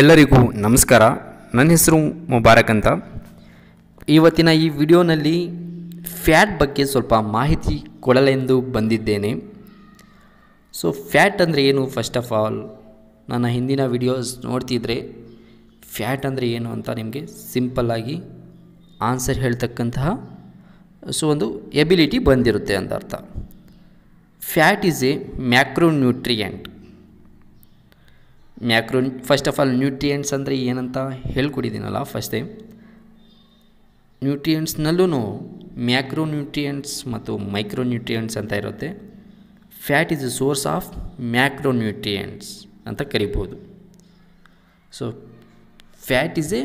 ಎಲ್ಲರಿಗೂ ನಮಸ್ಕಾರ. ನನ್ನ ಹೆಸರು ಮುಬಾರಕ್ ಅಂತ. ಇವತ್ತಿನ ಈ ವಿಡಿಯೋನಲ್ಲಿ ಫ್ಯಾಟ್ ಬಗ್ಗೆ ಸ್ವಲ್ಪ ಮಾಹಿತಿ ಕೊಡಲೆಂದು ಬಂದಿದ್ದೇನೆ. ಸೊ ಫ್ಯಾಟ್ ಅಂದರೆ ಏನು? ಫಸ್ಟ್ ಆಫ್ ಆಲ್ ನನ್ನ ಹಿಂದಿನ ವಿಡಿಯೋಸ್ ನೋಡ್ತಿದ್ರೆ ಫ್ಯಾಟ್ ಅಂದರೆ ಏನು ಅಂತ ನಿಮಗೆ ಸಿಂಪಲ್ಲಾಗಿ ಆನ್ಸರ್ ಹೇಳ್ತಕ್ಕಂತಹ ಸೊ ಒಂದು ಎಬಿಲಿಟಿ ಬಂದಿರುತ್ತೆ ಅಂತ ಅರ್ಥ. Fat is a macronutrient macro first of all nutrients ಅಂದರೆ ಏನಂತ ಹೇಳ್ಕೊಡಿದ್ದೀನಲ್ಲ ಫಸ್ಟ್ ಟೈಮ್ ನ್ಯೂಟ್ರಿಯೆಂಟ್ಸ್ನಲ್ಲೂ ಮ್ಯಾಕ್ರೋ ನ್ಯೂಟ್ರಿಯೆಂಟ್ಸ್ ಮತ್ತು ಮೈಕ್ರೋ ನ್ಯೂಟ್ರಿಯೆಂಟ್ಸ್ ಅಂತ ಇರುತ್ತೆ. Fat is a source of macro nutrients ಅಂತ ಕರಿಬೋದು. So fat is a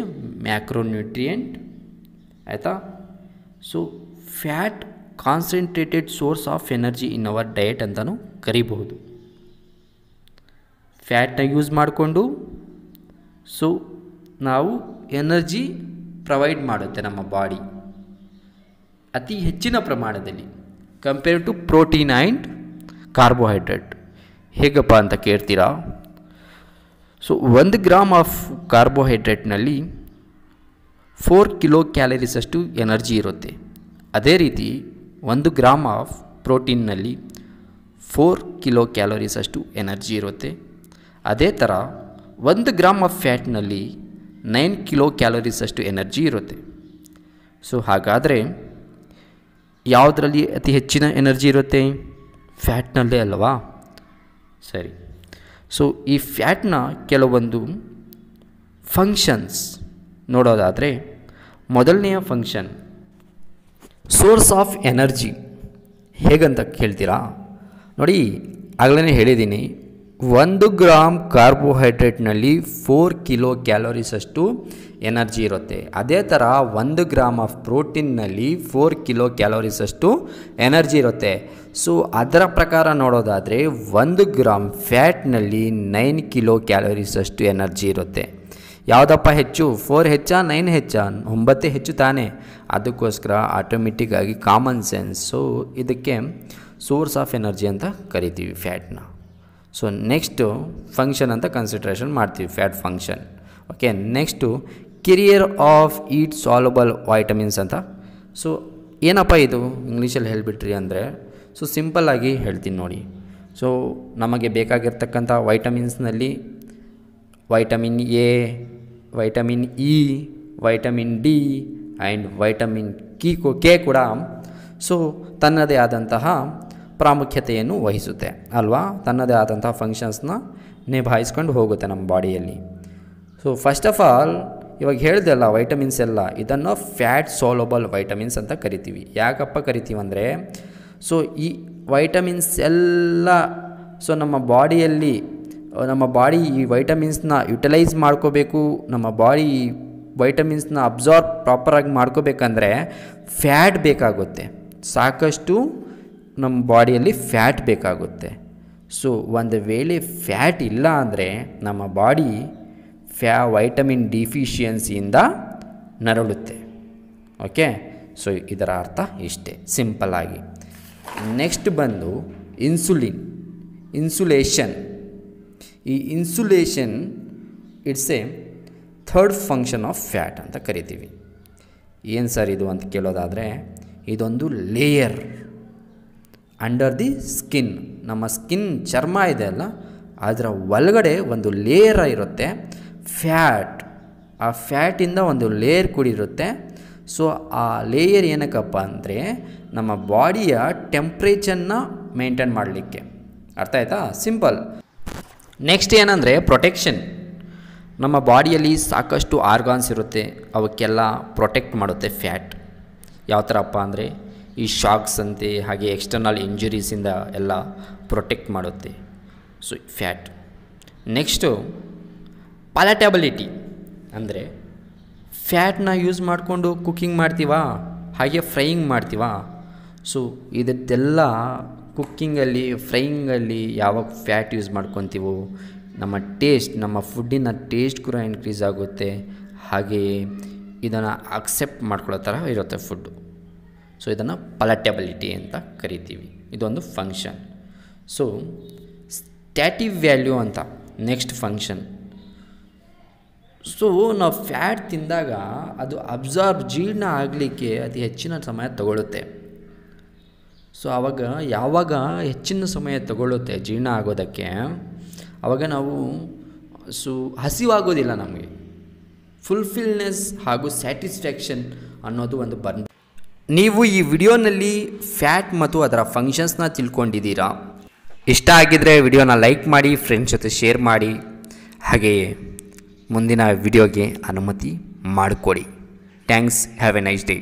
macro nutrient ಆಯಿತಾ? So fat concentrated source of energy in our diet ಅಂತಲೂ ಕರಿಬಹುದು ಫ್ಯಾಟ್ನ ಯೂಸ್ ಮಾಡಿಕೊಂಡು ಸೊ ನಾವು ಎನರ್ಜಿ ಪ್ರೊವೈಡ್ ಮಾಡುತ್ತೆ ನಮ್ಮ ಬಾಡಿ. ಅತಿ ಹೆಚ್ಚಿನ ಪ್ರಮಾಣದಲ್ಲಿ. Compare to protein and carbohydrate ಹೇಗಪ್ಪ ಅಂತ ಕೇಳ್ತೀರಾ? ಸೊ ಒಂದು ಗ್ರಾಮ್ ಆಫ್ ಕಾರ್ಬೋಹೈಡ್ರೇಟ್ನಲ್ಲಿ ಫೋರ್ ಕಿಲೋ ಕ್ಯಾಲರೀಸಷ್ಟು ಎನರ್ಜಿ ಇರುತ್ತೆ. ಅದೇ ರೀತಿ ಒಂದು ಗ್ರಾಮ್ ಆಫ್ ಪ್ರೋಟೀನ್ನಲ್ಲಿ ಫೋರ್ ಕಿಲೋ ಕ್ಯಾಲರೀಸಷ್ಟು ಎನರ್ಜಿ ಇರುತ್ತೆ. ಅದೇ ಥರ ಒಂದು ಗ್ರಾಮ್ ಆಫ್ ಫ್ಯಾಟ್ನಲ್ಲಿ ನೈನ್ ಕಿಲೋ ಕ್ಯಾಲರೀಸಷ್ಟು ಎನರ್ಜಿ ಇರುತ್ತೆ. ಸೊ ಹಾಗಾದರೆ ಯಾವುದರಲ್ಲಿ ಅತಿ ಹೆಚ್ಚಿನ ಎನರ್ಜಿ ಇರುತ್ತೆ? ಫ್ಯಾಟ್ನಲ್ಲೇ ಅಲ್ವಾ? ಸರಿ. ಸೊ ಈ ಫ್ಯಾಟ್ನ ಕೆಲವೊಂದು ಫಂಕ್ಷನ್ಸ್ ನೋಡೋದಾದರೆ ಮೊದಲನೆಯ ಫಂಕ್ಷನ್ ಸೋರ್ಸ್ ಆಫ್ ಎನರ್ಜಿ ಹೇಗಂತ ಕೇಳ್ತೀರಾ? ನೋಡಿ ಆಗಲೇ ಹೇಳಿದ್ದೀನಿ. ಒಂದು ಗ್ರಾಮ್ ಕಾರ್ಬೋಹೈಡ್ರೇಟ್ನಲ್ಲಿ ಫೋರ್ ಕಿಲೋ ಕ್ಯಾಲೋರೀಸ್ ಅಷ್ಟು ಎನರ್ಜಿ ಇರುತ್ತೆ. ಅದೇ ಥರ ಒಂದು ಗ್ರಾಮ್ ಆಫ್ ಪ್ರೋಟೀನ್ನಲ್ಲಿ ಫೋರ್ ಕಿಲೋ ಕ್ಯಾಲೋರೀಸ್ ಅಷ್ಟು ಎನರ್ಜಿ ಇರುತ್ತೆ. ಸೊ ಅದರ ಪ್ರಕಾರ ನೋಡೋದಾದರೆ ಒಂದು ಗ್ರಾಮ್ ಫ್ಯಾಟ್ನಲ್ಲಿ ನೈನ್ ಕಿಲೋ ಕ್ಯಾಲೋರೀಸ್ ಅಷ್ಟು ಎನರ್ಜಿ ಇರುತ್ತೆ. ಯಾವುದಪ್ಪ ಹೆಚ್ಚು? ಫೋರ್ ಹೆಚ್ಚಾ ನೈನ್ ಹೆಚ್ಚಾ? ಒಂಬತ್ತೇ ಹೆಚ್ಚು ತಾನೇ? ಅದಕ್ಕೋಸ್ಕರ ಆಟೋಮೆಟಿಕ್ಕಾಗಿ ಕಾಮನ್ ಸೆನ್ಸ್ ಸೊ ಇದಕ್ಕೆ ಸೋರ್ಸ್ ಆಫ್ ಎನರ್ಜಿ ಅಂತ ಕರಿತೀವಿ ಫ್ಯಾಟ್ನ ಸೊ ನೆಕ್ಸ್ಟು ಫಂಕ್ಷನ್ ಅಂತ ಕನ್ಸಿಡ್ರೇಷನ್ ಮಾಡ್ತೀವಿ fat function okay next carrier of heat soluble vitamins ಅಂತ. ಸೊ ಏನಪ್ಪ ಇದು? ಇಂಗ್ಲೀಷಲ್ಲಿ ಹೇಳಿಬಿಟ್ರಿ ಅಂದರೆ ಸೊ ಸಿಂಪಲ್ಲಾಗಿ ಹೇಳ್ತೀನಿ ನೋಡಿ. ಸೊ ನಮಗೆ ಬೇಕಾಗಿರ್ತಕ್ಕಂಥ ವೈಟಮಿನ್ಸ್ನಲ್ಲಿ vitamin A vitamin E vitamin D and vitamin Ki K ಕೂಡ. ಸೊ ತನ್ನದೇ ಆದಂತಹ ಪ್ರಾಮುಖ್ಯತೆಯನ್ನು ವಹಿಸುತ್ತೆ, ಅಲ್ವಾ? ತನ್ನದೇ ಆದಂತಹ ಫಂಕ್ಷನ್ಸ್ನ ನಿಭಾಯಿಸ್ಕೊಂಡು ಹೋಗುತ್ತೆ ನಮ್ಮ ಬಾಡಿಯಲ್ಲಿ. ಸೊ ಫಸ್ಟ್ ಆಫ್ ಆಲ್ ಇವಾಗ ಹೇಳಿದೆ ಅಲ್ಲ ವೈಟಮಿನ್ಸ್ ಎಲ್ಲ, ಇದನ್ನು ಫ್ಯಾಟ್ ಸೋಲಬಲ್ ವೈಟಮಿನ್ಸ್ ಅಂತ ಕರಿತೀವಿ. ಯಾಕಪ್ಪ ಕರಿತೀವಿ ಅಂದರೆ ಸೊ ಈ ವೈಟಮಿನ್ಸ್ ಎಲ್ಲ ಸೊ ನಮ್ಮ ಬಾಡಿಯಲ್ಲಿ, ನಮ್ಮ ಬಾಡಿ ಈ ವೈಟಮಿನ್ಸ್ನ ಯುಟಿಲೈಸ್ ಮಾಡ್ಕೋಬೇಕು, ನಮ್ಮ ಬಾಡಿ ವೈಟಮಿನ್ಸ್ನ ಅಬ್ಸಾರ್ಬ್ ಪ್ರಾಪರಾಗಿ ಮಾಡ್ಕೋಬೇಕಂದ್ರೆ ಫ್ಯಾಟ್ ಬೇಕಾಗುತ್ತೆ. ಸಾಕಷ್ಟು ನಮ್ಮ ಬಾಡಿಯಲ್ಲಿ ಫ್ಯಾಟ್ ಬೇಕಾಗುತ್ತೆ. ಸೊ, ಒಂದು ವೇಳೆ ಫ್ಯಾಟ್ ಇಲ್ಲ ಅಂದರೆ ನಮ್ಮ ಬಾಡಿ ಫ್ಯಾ, ವೈಟಮಿನ್ ಡಿಫಿಷಿಯನ್ಸಿಯಿಂದ ನರಳುತ್ತೆ. ಓಕೆ? ಸೊ, ಇದರ ಅರ್ಥ ಇಷ್ಟೇ. ಸಿಂಪಲ್ಲಾಗಿ ನೆಕ್ಸ್ಟ್ ಬಂದು ಇನ್ಸುಲಿನ್, ಇನ್ಸುಲೇಷನ್. ಈ insulation it's a third function of fat ಅಂತ ಕರಿತೀವಿ. ಏನು ಸರ್ ಇದು ಅಂತ ಕೇಳೋದಾದರೆ, ಇದೊಂದು ಲೇಯರ್. ಅಂಡರ್ ದಿ ಸ್ಕಿನ್ ನಮ್ಮ ಸ್ಕಿನ್ ಚರ್ಮ ಇದೆ ಅಲ್ಲ? ಅದರ ಒಳಗಡೆ ಒಂದು ಲೇಯರ್ ಇರುತ್ತೆ. ಫ್ಯಾಟ್ ಆ ಫ್ಯಾಟಿಂದ ಒಂದು ಲೇಯರ್ ಕೂಡಿರುತ್ತೆ. ಸೊ ಆ ಲೇಯರ್ ಏನಕ್ಕಪ್ಪ ಅಂದರೆ ನಮ್ಮ ಬಾಡಿಯ ಟೆಂಪ್ರೇಚರ್ನ ಮೇಂಟೈನ್ ಮಾಡಲಿಕ್ಕೆ. ಅರ್ಥ ಆಯ್ತಾ? ಸಿಂಪಲ್ ನೆಕ್ಸ್ಟ್ ಏನಂದರೆ ಪ್ರೊಟೆಕ್ಷನ್ ನಮ್ಮ ಬಾಡಿಯಲ್ಲಿ ಸಾಕಷ್ಟು ಆರ್ಗಾನ್ಸ್ ಇರುತ್ತೆ. ಅವಕ್ಕೆಲ್ಲ ಪ್ರೊಟೆಕ್ಟ್ ಮಾಡುತ್ತೆ ಫ್ಯಾಟ್ ಯಾವ ಥರಪ್ಪ ಅಂದರೆ ಈ ಶಾಕ್ಸ್ ಅಂತೆ, ಹಾಗೆ ಎಕ್ಸ್ಟರ್ನಲ್ ಇಂಜುರೀಸಿಂದ ಎಲ್ಲ ಪ್ರೊಟೆಕ್ಟ್ ಮಾಡುತ್ತೆ. ಸೊ ಫ್ಯಾಟ್ ನೆಕ್ಸ್ಟು ಪಾಲಟಬಿಲಿಟಿ ಅಂದರೆ ಫ್ಯಾಟ್ನ ಯೂಸ್ ಮಾಡಿಕೊಂಡು ಕುಕ್ಕಿಂಗ್ ಮಾಡ್ತೀವಾ? ಹಾಗೆ ಫ್ರೈಯಿಂಗ್ ಮಾಡ್ತೀವಾ? ಸೊ ಇದೆಲ್ಲ ಕುಕ್ಕಿಂಗಲ್ಲಿ ಫ್ರೈಯಿಂಗಲ್ಲಿ ಯಾವಾಗ ಫ್ಯಾಟ್ ಯೂಸ್ ಮಾಡ್ಕೊತೀವೋ, ನಮ್ಮ ಟೇಸ್ಟ್ ನಮ್ಮ ಫುಡ್ಡಿನ ಟೇಸ್ಟ್ ಕೂಡ ಇನ್ಕ್ರೀಸ್ ಆಗುತ್ತೆ. ಹಾಗೆಯೇ ಇದನ್ನು ಅಕ್ಸೆಪ್ಟ್ ಮಾಡ್ಕೊಳ್ಳೋ ಥರ ಇರುತ್ತೆ ಫುಡ್ಡು ಸೊ ಇದನ್ನು ಪಲಟೆಬಿಲಿಟಿ ಅಂತ ಕರಿತೀವಿ. ಇದೊಂದು ಫಂಕ್ಷನ್ ಸೊ ಸ್ಟ್ಯಾಟಿವ್ ವ್ಯಾಲ್ಯೂ ಅಂತ ನೆಕ್ಸ್ಟ್ ಫಂಕ್ಷನ್ ಸೊ ನಾವು ಫ್ಯಾಟ್ ತಿಂದಾಗ ಅದು ಅಬ್ಸಾರ್ಬ್ ಜೀರ್ಣ ಆಗಲಿಕ್ಕೆ ಅತಿ ಹೆಚ್ಚಿನ ಸಮಯ ತಗೊಳ್ಳುತ್ತೆ ಸೊ ಆವಾಗ ಯಾವಾಗ ಹೆಚ್ಚಿನ ಸಮಯ ತಗೊಳ್ಳುತ್ತೆ ಜೀರ್ಣ ಆಗೋದಕ್ಕೆ ಆವಾಗ ನಾವು ಸೊ ಹಸಿವಾಗೋದಿಲ್ಲ ನಮಗೆ. ಫುಲ್ಫಿಲ್ನೆಸ್ ಹಾಗೂ ಸ್ಯಾಟಿಸ್ಫ್ಯಾಕ್ಷನ್ ಅನ್ನೋದು ಒಂದು ನೀವು ಈ ವಿಡಿಯೋನಲ್ಲಿ ಫ್ಯಾಟ್ ಮತ್ತು ಅದರ ಫಂಕ್ಷನ್ಸ್ನ ತಿಳ್ಕೊಂಡಿದ್ದೀರಾ? ಇಷ್ಟ ಆಗಿದ್ದರೆ ವಿಡಿಯೋನ ಲೈಕ್ ಮಾಡಿ ಫ್ರೆಂಡ್ಸ್ ಜೊತೆ ಶೇರ್ ಮಾಡಿ. ಹಾಗೆಯೇ ಮುಂದಿನ ವಿಡಿಯೋಗೆ ಅನುಮತಿ ಮಾಡಿಕೊಡಿ. Thanks have a nice day